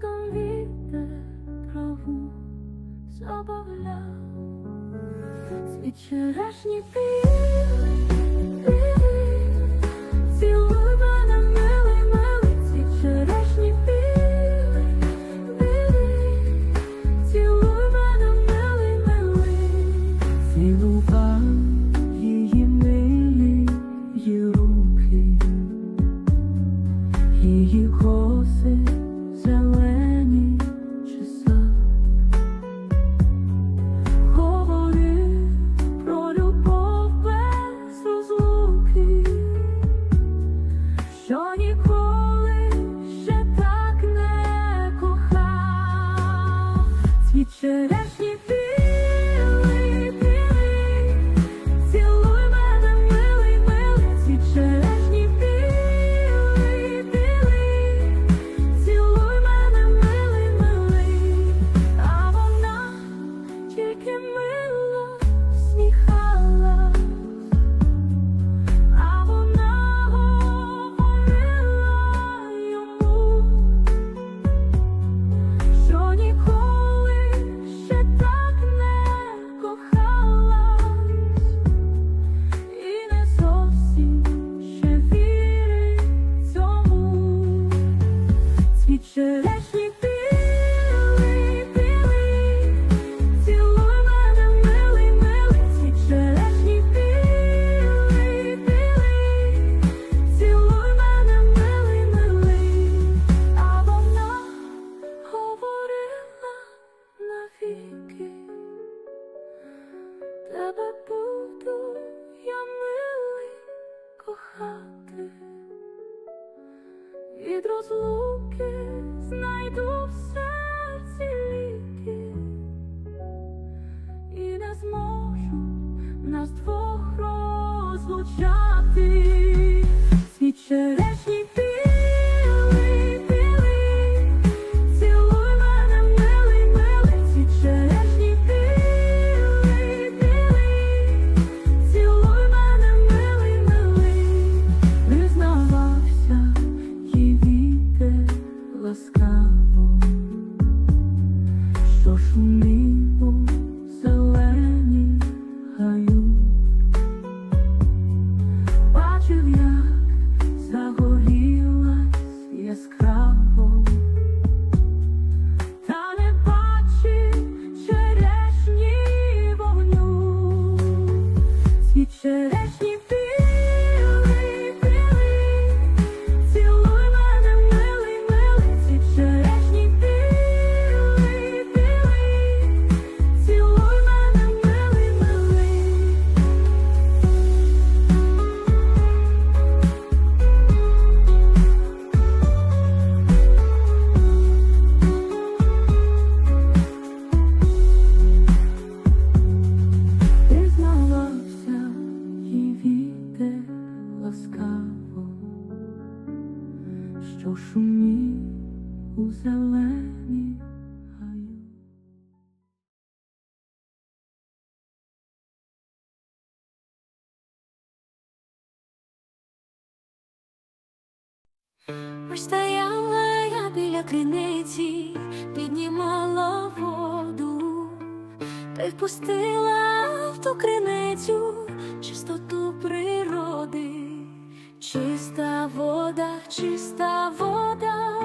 Бродом вітер траву забавляв з вчорашніх пів. Should Should I? Ось стояла я біля криниці, піднімала воду, та й впустила в ту криницю чистоту природи, чиста вода, чиста вода,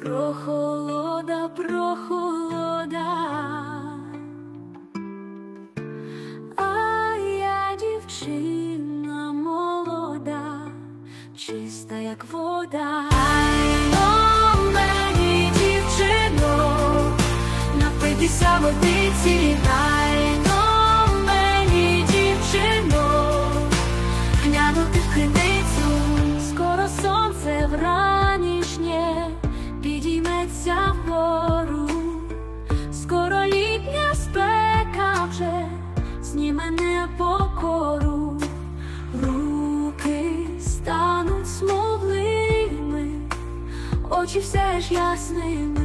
прохолода, прохолода. Цінайно мені дівчино, глянути в криницю, скоро сонце вранішнє підійметься вгору, скоро літня спека вже зніме непокору, руки стануть смуглими, очі все ж ясними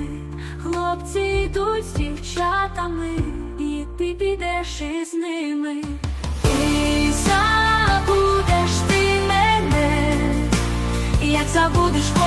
хлопці йдуть з дівчатами, і ти підеш із ними. І забудеш ти мене, як забудеш.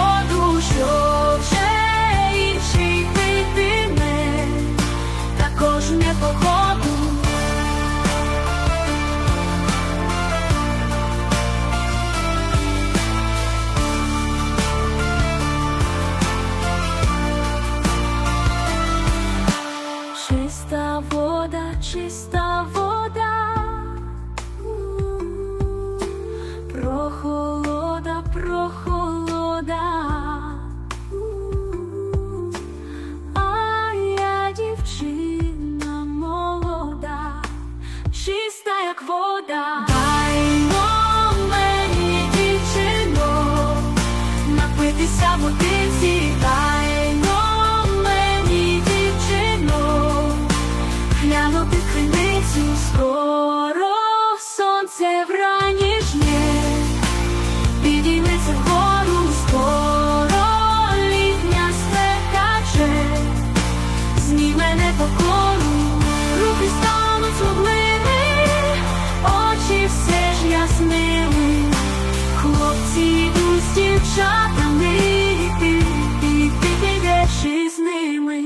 Вода, чиста з дівчатами, ти, ти, ти підеш із ними,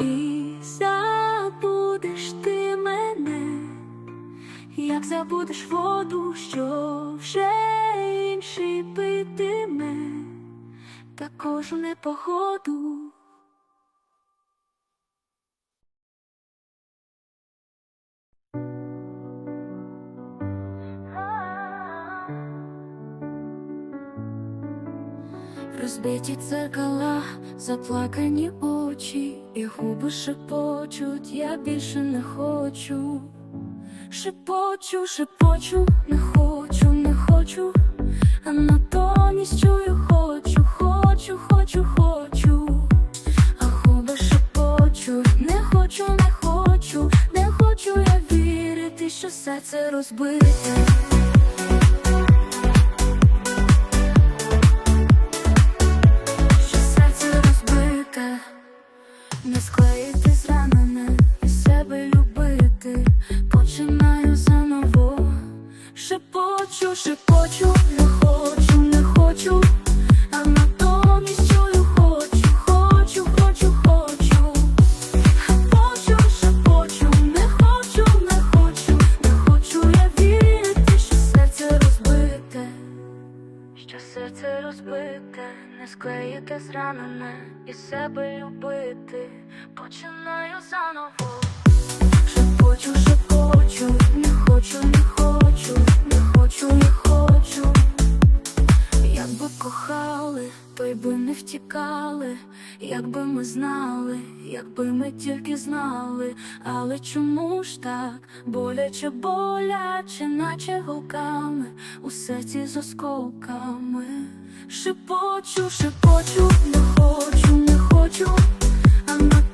і забудеш ти мене, як забудеш воду, що вже інший питиме, також у непогоду. Розбиті дзеркала, заплакані очі, і губи шепочуть, я більше не хочу. Шепочу, шепочу, не хочу, не хочу, а натомість чую, хочу, хочу, хочу, хочу, а губи шепочуть, не хочу, не хочу, не хочу я вірити, що серце розбите. Склеїте зранене і себе любити, починаю заново. Шепочу, шепочу, не хочу, не хочу, не хочу, не хочу. Якби кохали, то й би не втікали, якби ми знали, якби ми тільки знали, але чому ж так? Боляче, боляче, наче голками у серці з осколками. Шепочу, шепочу, не хочу, не хочу, а натомість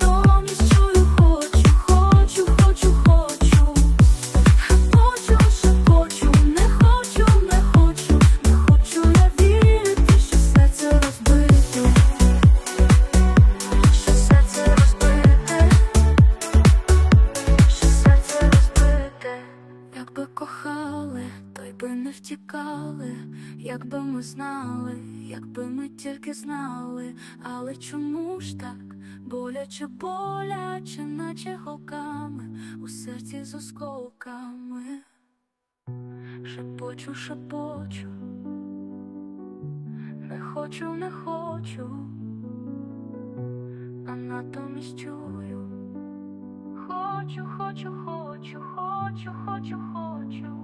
ми знали, якби ми тільки знали, але чому ж так? Боляче, боляче, наче голками у серці з осколками. Шепочу, шепочу, не хочу, не хочу, а натомість чую. Хочу, хочу, хочу, хочу, хочу, хочу.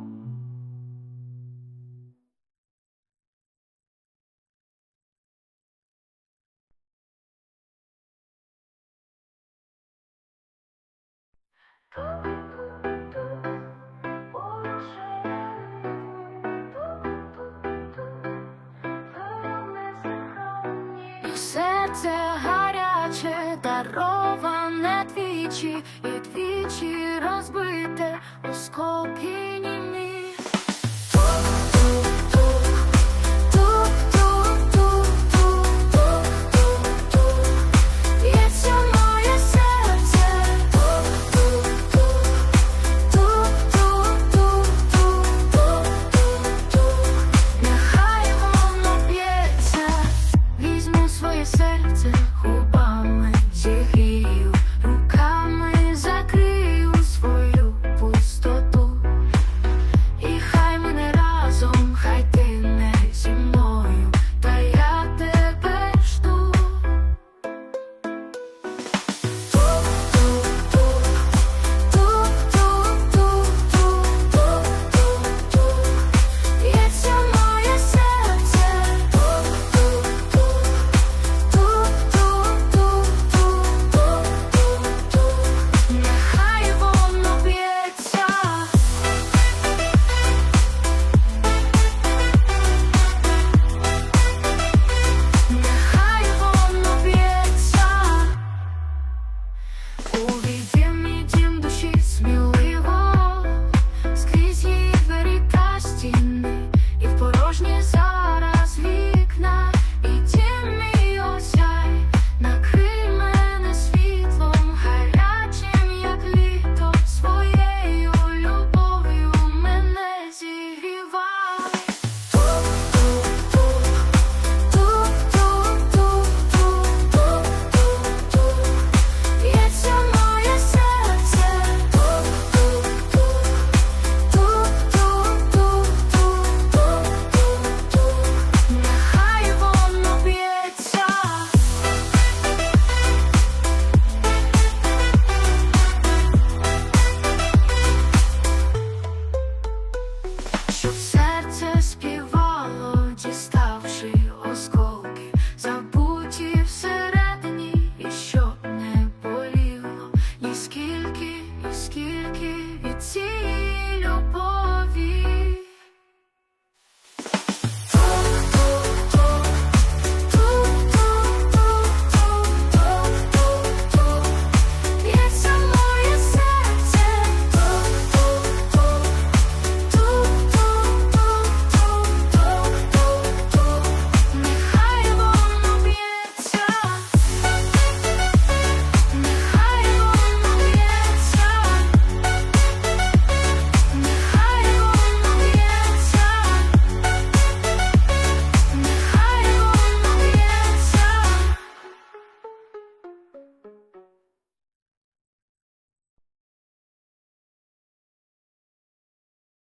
Серце гаряче, дароване двічі, і двічі розбите у